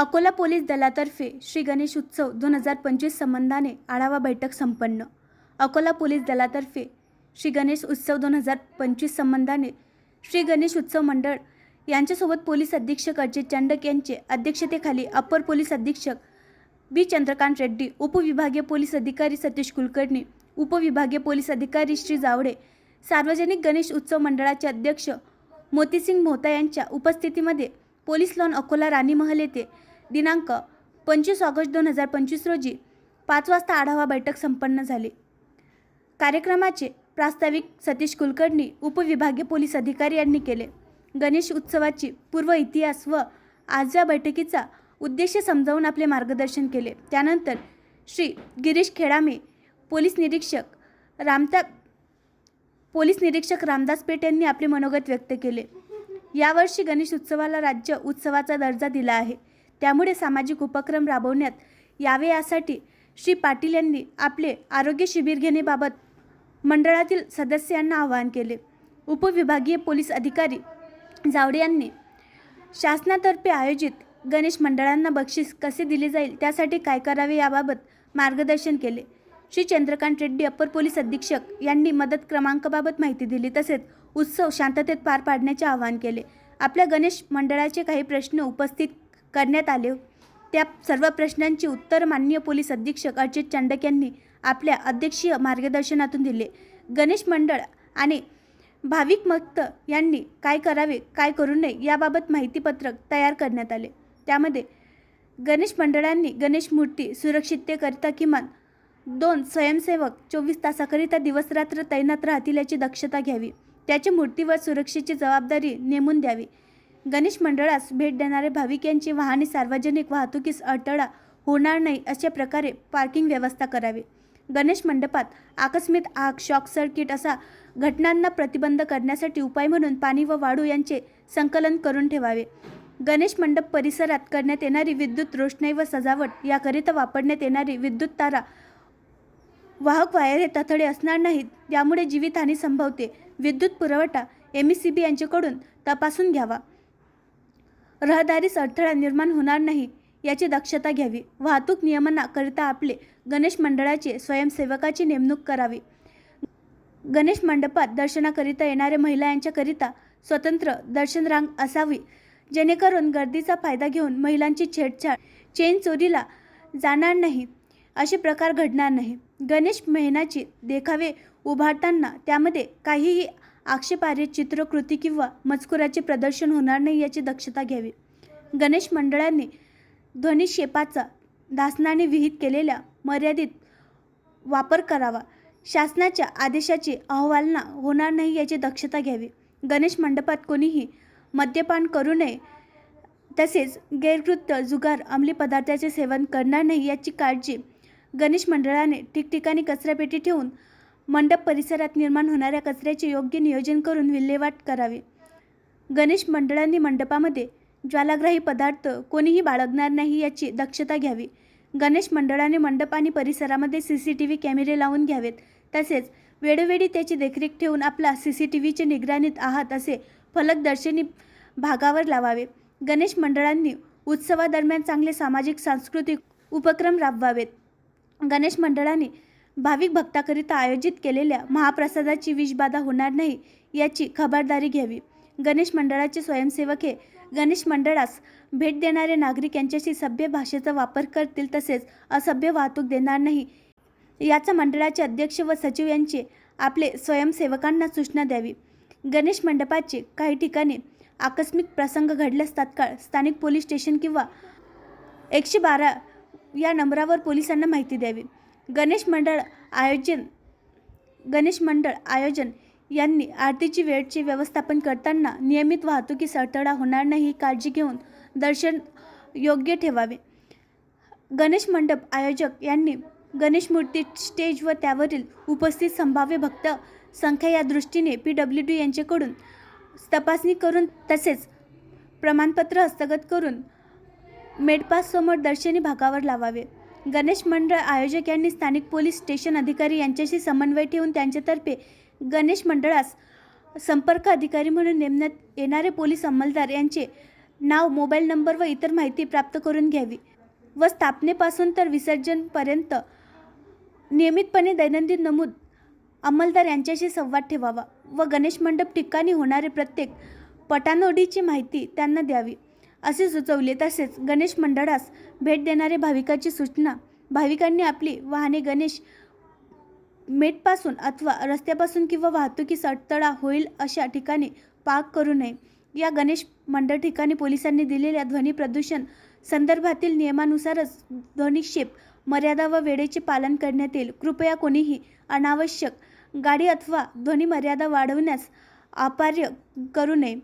Akola police दलातर्फे श्री गणेश उत्सव दोन हजार पंचवीस संबंधाने आढावा बैठक संपन्न. अकोला पोलीस दलातर्फे श्री गणेश उत्सव दोन हजार पंचवीस संबंधाने श्री गणेश उत्सव मंडळ यांच्यासोबत पोलीस अधीक्षक अजय चंडक यांचे अध्यक्षतेखाली अप्पर पोलीस अधीक्षक बी. चंद्रकांत रेड्डी उपविभागीय पोलीस अधिकारी सतीश कुलकर्णी उपविभागीय पोलीस अधिकारी श्री जावडे सार्वजनिक गणेश उत्सव मंडळाचे अध्यक्ष मोतीसिंग मोहता यांच्या उपस्थितीमध्ये पोलीस लॉन अकोला राणीमहल येथे दिनांक पंचवीस ऑगस्ट दोन हजार पंचवीस रोजी पाच वाजता आढावा बैठक संपन्न झाली. कार्यक्रमाचे प्रास्ताविक सतीश कुलकर्णी उपविभागीय पोलीस अधिकारी यांनी केले. गणेश उत्सवाची पूर्व इतिहास व आज या बैठकीचा उद्देश समजावून आपले मार्गदर्शन केले. त्यानंतर श्री गिरीश खेडामे पोलीस निरीक्षक रामता पोलीस निरीक्षक रामदास पेठ यांनी आपले मनोगत व्यक्त केले. यावर्षी गणेश उत्सवाला राज्य उत्सवाचा दर्जा दिला आहे. त्यामुळे सामाजिक उपक्रम राबवण्यात यावे यासाठी श्री पाटील यांनी आपले आरोग्य शिबिर घेण्याबाबत मंडळातील सदस्यांना आवाहन केले. उपविभागीय पोलीस अधिकारी जावडे यांनी शासनातर्फे आयोजित गणेश मंडळांना बक्षीस कसे दिले जाईल त्यासाठी काय करावे याबाबत मार्गदर्शन केले. श्री चंद्रकांत रेड्डी अप्पर पोलीस अधीक्षक यांनी मदत क्रमांकाबाबत माहिती दिली तसेच उत्सव शांततेत पार पाडण्याचे आवाहन केले. आपल्या गणेश मंडळाचे काही प्रश्न उपस्थित करण्यात आले. त्या सर्व प्रश्नांची उत्तर माननीय पोलीस अधीक्षक अजित चांडक यांनी आपल्या अध्यक्षीय मार्गदर्शनातून दिले. गणेश मंडळ आणि भाविक मक्त यांनी काय करावे काय करू नये याबाबत माहितीपत्रक तयार करण्यात आले. त्यामध्ये गणेश मंडळांनी गणेश मूर्ती सुरक्षिततेकरिता किमान दोन स्वयंसेवक चोवीस तासाकरिता दिवसरात्र तैनात राहतील याची दक्षता घ्यावी. त्याच्या मूर्तीवर सुरक्षेची जबाबदारी नेमून द्यावी. गणेश मंडळास भेट देणारे भाविक यांची वाहने सार्वजनिक वाहतुकीस अडथळा होणार नाही अशा प्रकारे पार्किंग व्यवस्था करावी. गणेश मंडपात आकस्मिक आग शॉक सर्किट असा घटनांना प्रतिबंध करण्यासाठी उपाय म्हणून पाणी व वाळू यांचे संकलन करून ठेवावे. गणेश मंडप परिसरात करण्यात येणारी विद्युत रोषणाई व सजावट याकरिता वापरण्यात येणारी विद्युत तारा वाहक वायर हे तथडे असणार नाहीत त्यामुळे जीवितहानी संभवते. विद्युत पुरवठा एम सी बी यांच्याकडून तपासून घ्यावा. रहदारीस अडथळा निर्माण होणार नाही याची दक्षता घ्यावी. वाहतूक नियमनाकरिता आपले गणेश मंडळाचे स्वयंसेवकाची नेमणूक करावी. गणेश मंडपात दर्शनाकरिता येणाऱ्या महिला यांच्याकरिता स्वतंत्र दर्शन रांग असावी. जेणेकरून गर्दीचा फायदा घेऊन महिलांची छेडछाड चेन चोरीला जाणार नाही असे प्रकार घडणार नाही. गणेश मेहनाचे देखावे उभारताना त्यामध्ये काहीही आक्षेपार्ह चित्रकृती किंवा मजकुराचे प्रदर्शन होणार नाही याची दक्षता घ्यावी. गणेश मंडळांनी ध्वनिक्षेपाचा दासनाने विहित केलेल्या मर्यादित वापर करावा. शासनाच्या आदेशाची अहवालना होणार नाही याची दक्षता घ्यावी. गणेश मंडपात कोणीही मद्यपान करू नये तसेच गैरकृत्य जुगार अंमली पदार्थाचे सेवन करणार नाही याची काळजी गणेश मंडळाने ठिकठिकाणी कचरापेटी ठेवून मंडप परिसरात निर्माण होणाऱ्या कचऱ्याचे योग्य नियोजन करून विल्हेवाट करावी. गणेश मंडळांनी मंडपामध्ये ज्वालाग्राही पदार्थ कोणीही बाळगणार नाही याची दक्षता घ्यावी. गणेश मंडळाने मंडप आणि परिसरामध्ये सी सी टी व्ही कॅमेरे लावून घ्यावेत. तसेच वेळोवेळी त्याची देखरेख ठेवून आपला सी सी टी व्हीचे निगराणीत आहात असे फलक दर्शनी भागावर लावावे. गणेश मंडळांनी उत्सवादरम्यान चांगले सामाजिक सांस्कृतिक उपक्रम राबवावेत. गणेश मंडळाने भाविक भक्ताकरिता आयोजित केलेल्या महाप्रसादाची विषबाधा होणार नाही याची खबरदारी घ्यावी. गणेश मंडळाचे स्वयंसेवक हे गणेश मंडळास भेट देणारे नागरिक यांच्याशी सभ्य भाषेचा वापर करतील तसेच असभ्य वाहतूक देणार नाही. याचा मंडळाचे अध्यक्ष व सचिव यांचे आपले स्वयंसेवकांना सूचना द्यावी. गणेश मंडपाचे काही ठिकाणी आकस्मिक प्रसंग घडल्यास तात्काळ स्थानिक पोलीस स्टेशन किंवा एकशे बारा या नंबरावर पोलिसांना माहिती द्यावी. गणेश मंडळ आयोजन गणेश मंडळ आयोजन यांनी आरतीची वेळचे व्यवस्थापन करताना नियमित वाहतुकीस अडथळा होणार नाही ही काळजी घेऊन दर्शन योग्य ठेवावे. गणेश मंडप आयोजक यांनी गणेश मूर्ती स्टेज व त्यावरील उपस्थित संभाव्य भक्त संख्या या दृष्टीने पी डब्ल्यू डी यांच्याकडून तपासणी करून तसेच प्रमाणपत्र हस्तगत करून मेडपाससमोर दर्शनी भागावर लावावे. गणेश मंडळ आयोजक यांनी स्थानिक पोलीस स्टेशन अधिकारी यांच्याशी समन्वय ठेवून त्यांच्यातर्फे गणेश मंडळास संपर्क अधिकारी म्हणून नेमण्यात येणारे पोलीस अंमलदार यांचे नाव मोबाईल नंबर व इतर माहिती प्राप्त करून घ्यावी व स्थापनेपासून तर विसर्जनपर्यंत नियमितपणे दैनंदिन नमूद अंमलदार यांच्याशी संवाद ठेवावा व गणेश मंडप ठिकाणी होणारे प्रत्येक पटानोडीची माहिती त्यांना द्यावी. असे सुचवले तसेच गणेश मंडळास भेट देणारे भाविकाची सूचना. भाविकांनी आपली वाहने गणेश मेटपासून अथवा रस्त्यापासून किंवा वाहतुकीस अडथळा होईल अशा ठिकाणी पार्क करू नये. या गणेश मंडळ ठिकाणी पोलिसांनी दिलेल्या ध्वनी प्रदूषण संदर्भातील नियमानुसारच ध्वनिक्षेप मर्यादा व वेळेचे पालन करण्यात येईल. कृपया कोणीही अनावश्यक गाडी अथवा ध्वनी मर्यादा वाढवण्यास अपार्य करू नये.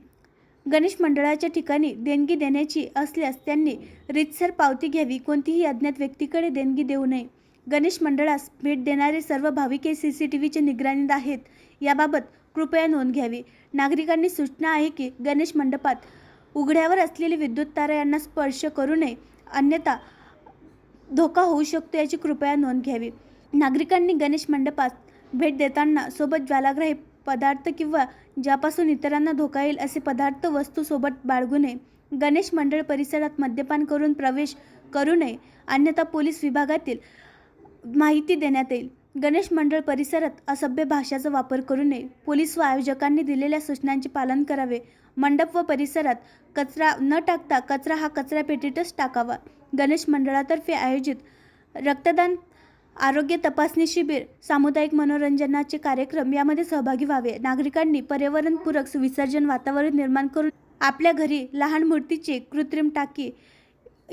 गणेश मंडळाच्या ठिकाणी देणगी देण्याची असल्यास त्यांनी रितसर पावती घ्यावी. कोणतीही अज्ञात व्यक्तीकडे देणगी देऊ नये. गणेश मंडळास भेट देणारे सर्व भाविके सी सी टी व्हीचे निगराणीत आहेत. याबाबत कृपया नोंद घ्यावी. नागरिकांनी सूचना आहे की गणेश मंडपात उघड्यावर असलेली विद्युत तारा यांना स्पर्श करू नये. अन्यथा धोका होऊ शकतो याची कृपया नोंद घ्यावी. नागरिकांनी गणेश मंडपात भेट देताना सोबत ज्वालाग्राही पदार्थ किंवा ज्यापासून इतरांना धोका येईल असे पदार्थ वस्तूसोबत बाळगू नये. गणेश मंडळ परिसरात मद्यपान करून प्रवेश करू नये अन्यथा पोलीस विभागातील माहिती देण्यात येईल. गणेश मंडळ परिसरात असभ्य भाषेचा वापर करू नये. पोलीस व आयोजकांनी दिलेल्या सूचनांचे पालन करावे. मंडप व परिसरात कचरा न टाकता कचरा हा कचरा पेटीतच टाकावा. गणेश मंडळातर्फे आयोजित रक्तदान आरोग्य तपासणी शिबिर सामुदायिक मनोरंजनाचे कार्यक्रम यामध्ये सहभागी व्हावे. नागरिकांनी पर्यावरणपूरक विसर्जन वातावरण निर्माण करून आपल्या घरी लहान मूर्तीचे कृत्रिम टाकी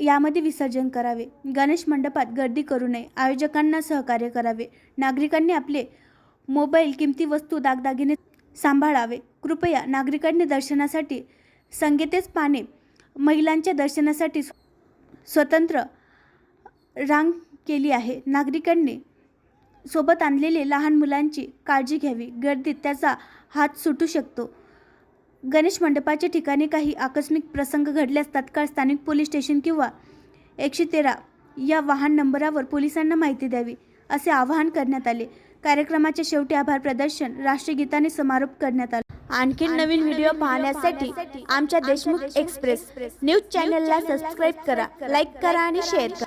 यामध्ये विसर्जन करावे. गणेश मंडपात गर्दी करू नये. आयोजकांना सहकार्य करावे. नागरिकांनी आपले मोबाईल किमती वस्तू दागदागिने सांभाळावे. कृपया नागरिकांनी दर्शनासाठी संगीतेच पाने महिलांच्या दर्शनासाठी स्वतंत्र रांग केली आहे. नागरिकांनी सोबत आणलेले लहान मुलांची काळजी घ्यावी. गर्दीत त्याचा हात सुटू शकतो. गणेश मंडपाच्या ठिकाणी काही आकस्मिक प्रसंग घडल्यास तात्काळ स्थानिक पोलीस स्टेशन किंवा एकशे तेरा या वाहन नंबरावर पोलिसांना माहिती द्यावी असे आवाहन करण्यात आले. कार्यक्रमाच्या शेवटी आभार प्रदर्शन राष्ट्रगीताने समारोप करण्यात आला. आणखी नवीन व्हिडिओ पाहण्यासाठी आमच्या देशमुख एक्सप्रेस. न्यूज चॅनलला सबस्क्राईब करा लाईक करा आणि शेअर करा.